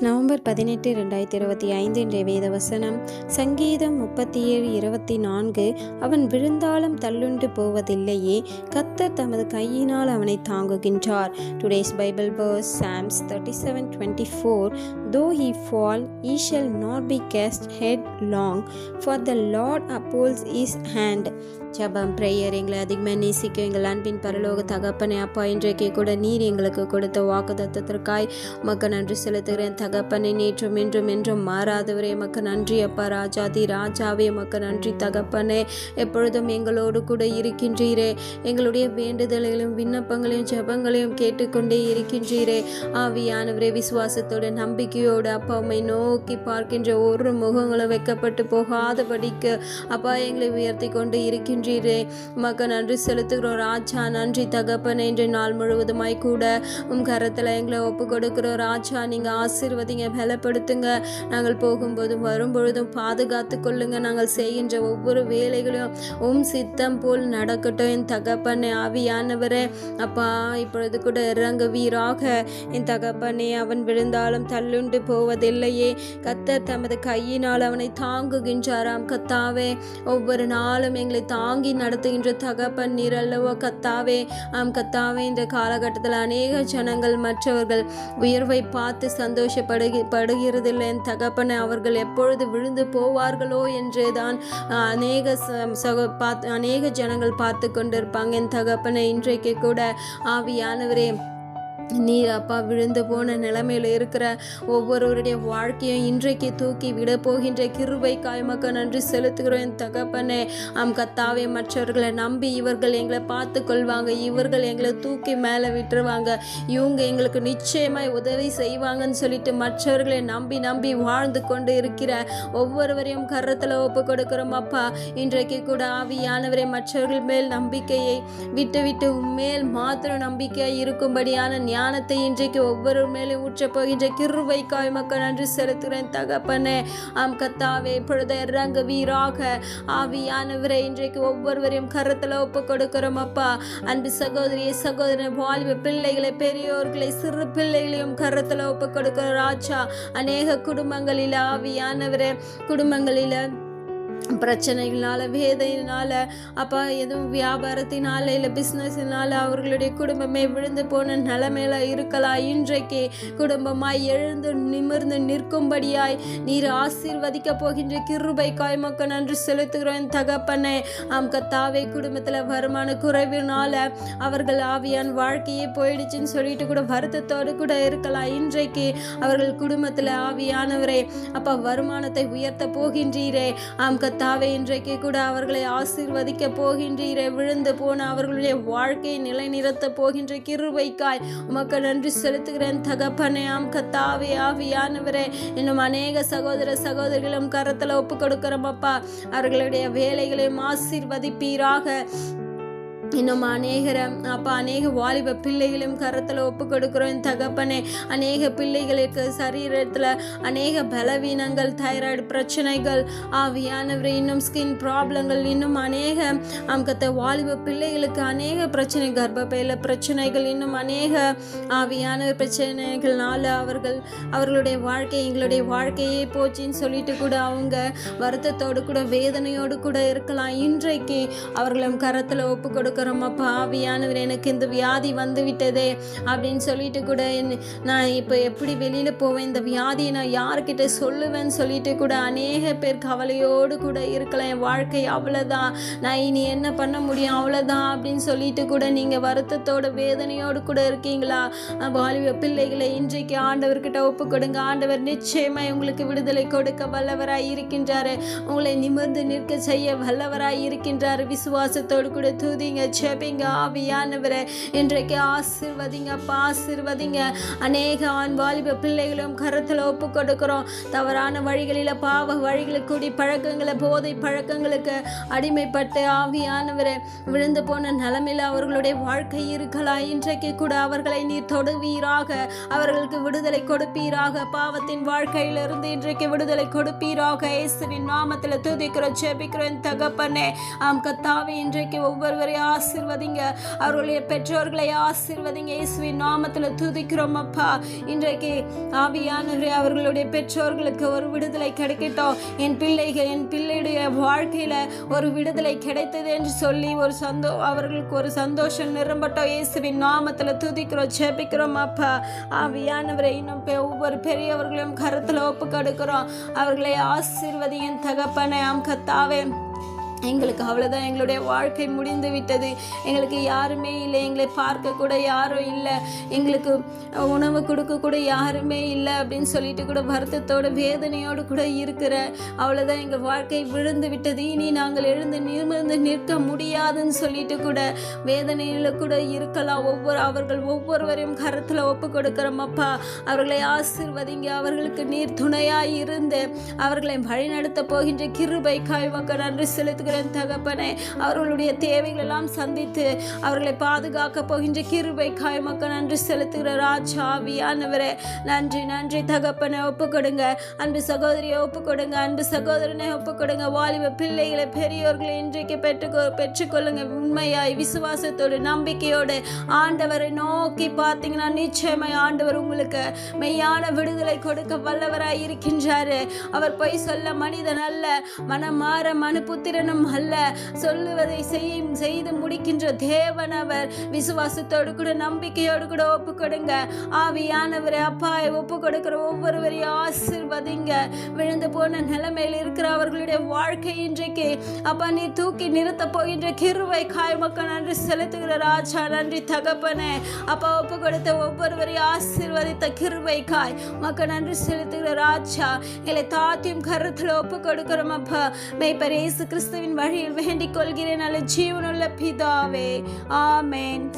No, November பதினெட்டு ரெண்டாயிரத்தி இருபத்தி ஐந்து இன்றைய வேத வசனம் சங்கீதம் முப்பத்தி ஏழு இருபத்தி நான்கு. அவன் விழுந்தாலும் தள்ளுண்டு போவதில்லையே கத்தர் தமது கையினால் அவனை தாங்குகின்றார். Today's Bible verse Psalms thirty seven twenty four though he fall he shall not be cast headlong for the Lord upholds his hand ஜபம் ப்ரேயர் எங்களை அதிகமாக நேசிக்கும் எங்கள் அன்பின் பரலோக தகப்பனே அப்பா இன்றைக்கு கூட நீர் எங்களுக்கு கொடுத்த வாக்கு தத்துவத்திற்காய் மக்கள் நன்றி செலுத்துகிறேன். தகப்பன் நேற்றும் இன்றும் என்றும் மாறாதவரே எமக்கு நன்றி அப்பா ராஜாதி ராஜாவே எமக்கு நன்றி தகப்பனே. எப்பொழுதும் எங்களோடு கூட இருக்கின்றீரே. எங்களுடைய வேண்டுதல்களையும் விண்ணப்பங்களையும் ஜபங்களையும் கேட்டுக்கொண்டே இருக்கின்றீரே. ஆவியானவரே விசுவாசத்தோட நம்பிக்கையோடு அப்பா உம்மை நோக்கி பார்க்கின்ற ஒரு முகங்களும் வைக்கப்பட்டு போகாதபடிக்கு அப்பா எங்களை உயர்த்தி கொண்டு இருக்கின்றீரே. உமக்கு நன்றி செலுத்துகிறோம் ராஜா நன்றி தகப்பன். என்று நாள் முழுவதுமாய் கூட உம் கரத்தில் எங்களை ஒப்பு கொடுக்கிறோம் ராஜா நீங்கள் நீங்கள் பலப்படுத்துங்க. நாங்கள் போகும்போதும் வரும்பொழுதும் பாதுகாத்து கொள்ளுங்க. நாங்கள் செய்கின்ற ஒவ்வொரு வேலைகளையும் உம் சித்தம் போல் நடக்கட்டும். என் தகப்பனே ஆவியானவரே. அப்பா இப்பொழுது கூட இறங்குவீராக என் தகப்பனே அவன் விழுந்தாலும் தள்ளுண்டு போவதில்லையே. கத்தர் தமது கையினால் அவனை தாங்குகின்றாராம். கத்தாவே ஒவ்வொரு நாளும் எங்களை தாங்கி நடத்துகின்ற தகப்பன் நீர் அல்லவோ கத்தாவே ஆம் கத்தாவே இந்த காலகட்டத்தில் அநேக ஜனங்கள் மற்றவர்கள் உயர்வை பார்த்து சந்தோஷப்படு படுகிறதில்லை என் தகப்பனை அவர்கள் எப்பொழுது விழுந்து போவார்களோ என்று தான் அநேக ச- சக பார்த்து அநேக ஜனங்கள் பார்த்து கொண்டிருப்பாங்க. என் தகப்பனை இன்றைக்கு கூட ஆவியானவரே நீர் அப்பா விழுந்து போன நிலைமையில் இருக்கிற ஒவ்வொருவருடைய வாழ்க்கையும் இன்றைக்கு தூக்கி விட போகின்ற கிருபை காய்மக்க நன்றி செலுத்துகிறோம். தகப்பனே அம் கத்தாவே மற்றவர்களை நம்பி இவர்கள் எங்களை பார்த்து கொள்வாங்க இவர்கள் எங்களை தூக்கி மேலே விட்டுருவாங்க. இவங்க எங்களுக்கு நிச்சயமாய் உதவி செய்வாங்கன்னு சொல்லிட்டு மற்றவர்களை நம்பி நம்பி வாழ்ந்து கொண்டு இருக்கிற ஒவ்வொருவரையும் கரத்தில் ஒப்பு கொடுக்கிறோம் அப்பா. இன்றைக்கு கூட ஆவியானவரை மற்றவர்கள் மேல் நம்பிக்கையை விட்டு விட்டு மேல் மாத்திரம் நம்பிக்கையாக இருக்கும்படியான ஞானத்தை இன்றைக்கு ஒவ்வொரு மேலே ஊற்றப் போகின்ற கிருபைக்காய் மக்கள் நன்றி செலுத்துகிறேன். தகப்பனே ஆம் கத்தாவே இப்பொழுது இறங்க வீராக. ஆவியானவரை இன்றைக்கு ஒவ்வொருவரையும் கரத்தில் ஒப்பு கொடுக்கிறோம் அப்பா. அன்பு சகோதரியை சகோதரன் வாலிப பிள்ளைகளை பெரியோர்களை சிறு பிள்ளைகளையும் கரத்தில் ஒப்பு கொடுக்கிற ராஜா. அநேக குடும்பங்களில் ஆவியானவரே குடும்பங்களில் பிரச்சனைகளால் வேதையினால அப்பா எதுவும் வியாபாரத்தினால இல்லை பிஸ்னஸினால அவர்களுடைய குடும்பமே விழுந்து போன நிலைமையில இருக்கலாம். இன்றைக்கு குடும்பமாய் எழுந்து நிமிர்ந்து நிற்கும்படியாய் நீர் ஆசீர்வதிக்க போகின்ற கிருபை காய்மக்க நன்றி செலுத்துகிறோம். தகப்பனே ஆம் கத்தாவே குடும்பத்தில் வருமான குறைவினால அவர்கள் ஆவியான் வாழ்க்கையே போயிடுச்சுன்னு சொல்லிட்டு கூட வருத்தத்தோடு கூட இருக்கலாம். இன்றைக்கு அவர்கள் குடும்பத்தில் ஆவியானவரே அப்பா வருமானத்தை உயர்த்த போகின்றீரே. ஆம் கத்தாவே இன்றைக்கு கூட அவர்களை ஆசீர்வதிக்க போகின்றீரே. விழுந்து போன அவர்களுடைய வாழ்க்கையை நிலைநிறுத்த போகின்ற கிருபைக்காய். உமக்கு நன்றி செலுத்துகிறேன். தகப்பனே ஆம் கத்தாவே ஆவியானவரே. இன்னும் அநேக சகோதர சகோதரிகளும் கரத்தில் ஒப்பு கொடுக்கிறோம் அப்பா. அவர்களுடைய வேலைகளையும் ஆசீர்வதிப்பீராக. இன்னும் அநேகர அப்பா அநேக வாலிப பிள்ளைகளையும் கரத்தில் ஒப்பு கொடுக்குறோம். தகப்பனே அநேக பிள்ளைகளுக்கு சரீரத்தில் அநேக பலவீனங்கள் தைராய்டு பிரச்சனைகள் ஆவியானவர் இன்னும் ஸ்கின் ப்ராப்ளங்கள் இன்னும் அநேக அங்கத்த வாலிப பிள்ளைகளுக்கு அநேக பிரச்சனை கர்ப்பப்பையில் பிரச்சனைகள் இன்னும் அநேக ஆவியான பிரச்சனைகள்னால அவர்கள் அவர்களுடைய வாழ்க்கை எங்களுடைய வாழ்க்கையே போச்சுன்னு சொல்லிட்டு கூட அவங்க வருத்தத்தோடு கூட வேதனையோடு கூட இருக்கலாம். இன்றைக்கு அவர்களும் கரத்தில் ஒப்பு எனக்கு அப்பா ஆவியானவர் எனக்கு இந்த வியாதி வந்து விட்டதே அப்படின்னு சொல்லிட்டு கூட நான் இப்போ எப்படி வெளியில் போவேன்? இந்த வியாதியை நான் யார்கிட்ட சொல்லுவேன்னு சொல்லிட்டு கூட அநேக பேர் கவலையோடு கூட இருக்கலாம். என் வாழ்க்கை அவ்வளோதான் நான் இனி என்ன பண்ண முடியும்? அவ்வளோதான் அப்படின்னு சொல்லிட்டு கூட நீங்கள் வருத்தத்தோட வேதனையோடு கூட இருக்கீங்களா? வாலிப பிள்ளைகளை இன்றைக்கு ஆண்டவர்கிட்ட ஒப்பு கொடுங்க ஆண்டவர் நிச்சயமாக உங்களுக்கு விடுதலை கொடுக்க வல்லவராய் இருக்கின்றாரு. உங்களை நிமிர்ந்து நிற்க செய்ய வல்லவராய் இருக்கின்றாரு. விசுவாசத்தோடு கூட தூதிங்க செபிங்க ஆவியானவரை. இன்றைக்கு ஆசிர்வதிங்க அப்பா ஆசிர்வதிங்க. அநேக ஆண் வாலிப பிள்ளைகளும் கருத்தில் ஒப்பு கொடுக்கிறோம் தவறான வழிகளில் பாவ வழிகளில் கூடி பழக்கங்களை போதை பழக்கங்களுக்கு அடிமைப்பட்டு ஆவியானவரை. விழுந்து போன நிலமையில் அவர்களுடைய வாழ்க்கை இருக்கலாம். இன்றைக்கு கூட அவர்களை நீர் தொடுவீராக. அவர்களுக்கு விடுதலை கொடுப்பீராக. பாவத்தின் வாழ்க்கையிலிருந்து இன்றைக்கு விடுதலை கொடுப்பீராக. இயேசுவின் நாமத்தில் துதிக்கிறோம் செபிக்கிறோம் தகப்பனே. ஆம் கத்தாவே இன்றைக்கு ஒவ்வொருவரையும் ஆசிர்வதிங்க. அவர்களுடைய பெற்றோர்களை ஆசிர்வதிங்க. இயேசுவின் நாமத்தில் துதிக்கிறோம் அப்பா. இன்றைக்கு ஆவியானவரே அவர்களுடைய பெற்றோர்களுக்கு ஒரு விடுதலை கிடைக்கட்டும். என் பிள்ளைகள் என் பிள்ளையுடைய வாழ்க்கையில் ஒரு விடுதலை கிடைத்தது என்று சொல்லி ஒரு சந்தோ அவர்களுக்கு ஒரு சந்தோஷம் நிரம்பட்டோம். இயேசுவின் நாமத்தில் துதிக்கிறோம் செபிக்கிறோம் அப்பா. ஆவியானவரை இன்னும் பெ- ஒவ்வொரு பெரியவர்களையும் கருத்தில் ஒப்பு கொடுக்கிறோம். அவர்களை ஆசிர்வதியின் தகப்பனை ஆம் கத்தாவே. எங்களுக்கு அவ்வளோதான் எங்களுடைய வாழ்க்கை முடிந்து விட்டது. எங்களுக்கு யாருமே இல்லை. எங்களை பார்க்க கூட யாரும் இல்லை. எங்களுக்கு உணவு கொடுக்க கூட யாருமே இல்லை அப்படின்னு சொல்லிட்டு கூட வருத்தத்தோட வேதனையோடு கூட இருக்கிற அவ்வளோதான் எங்கள் வாழ்க்கை விழுந்து விட்டது. இனி நாங்கள் எழுந்து நிமிர்ந்து நிற்க முடியாதுன்னு சொல்லிட்டு கூட வேதனையில் கூட இருக்கலாம். ஒவ்வொரு அவர்கள் ஒவ்வொருவரையும் கருத்தில் ஒப்பு கொடுக்குறோமப்பா அவர்களை ஆசிர்வதிங்க. அவர்களுக்கு நீர் துணையாக இருந்து அவர்களை வழிநடத்த போகின்ற கிருபை காய்வாக்க நன்றி செலுத்துகிறேன் தகப்பனே அவர்களுடைய தேவைகள் எல்லாம் சந்தித்து அவர்களை பாதுகாக்க போகின்ற கிருபை காய்மக்க நன்றி செலுத்துகிற ராஜா ஆவியானவரே. நன்றி நன்றி தகப்பனை ஒப்பு கொடுங்க அன்பு சகோதரியை ஒப்பு கொடுங்க அன்பு சகோதரனை ஒப்பு கொடுங்க வாலிப பிள்ளைகளை பெரியோர்களை இன்றைக்கு பெற்றுக்கொ பெற்றுக்கொள்ளுங்க. உண்மையாய் விசுவாசத்தோடு நம்பிக்கையோடு ஆண்டவரை நோக்கி பார்த்தீங்கன்னா நிச்சயமாய் ஆண்டவர் உங்களுக்கு மெய்யான விடுதலை கொடுக்க வல்லவராய் இருக்கின்றாரு. அவர் பொய் சொல்ல மனிதன் அல்ல. மனம் மாற மனுபுத்திரனும் அல்ல. சொல்லுவதை செய்யும் செய்து முடிக்கின்ற தேவன் அவர். விசுவாசத்தோடு கூட நம்பிக்கையோடு கூட ஒப்பு கொடுங்க. ஆவியானவரை அப்பா ஒப்பு கொடுக்கிற ஒவ்வொருவரையும் ஆசிர்வதிங்க. விழுந்து போன நிலைமையில் இருக்கிற அவர்களுடைய வாழ்க்கை இன்றைக்கு. அப்பா நீ தூக்கி நிறுத்த போகின்ற கிருவை காய்மக்க நன்றி செலுத்துகிற ராஜா நன்றி தகப்பனே. அப்பா ஒப்பு கொடுத்த ஒவ்வொருவரையும் ஆசிர்வதித்த கிருவை காய். மக்க நன்றி செலுத்துகிற ராஜா எங்களை தாத்தியும் கருத்தில் ஒப்பு கொடுக்கிறோம் அப்பா. மெய்ப்பர் இயேசு கிறிஸ்துவின் வழியில் வேண்டிக் கொள்கிறேன் அல்ல ஜீவனுள்ள பிதாவே. ஆமேன்.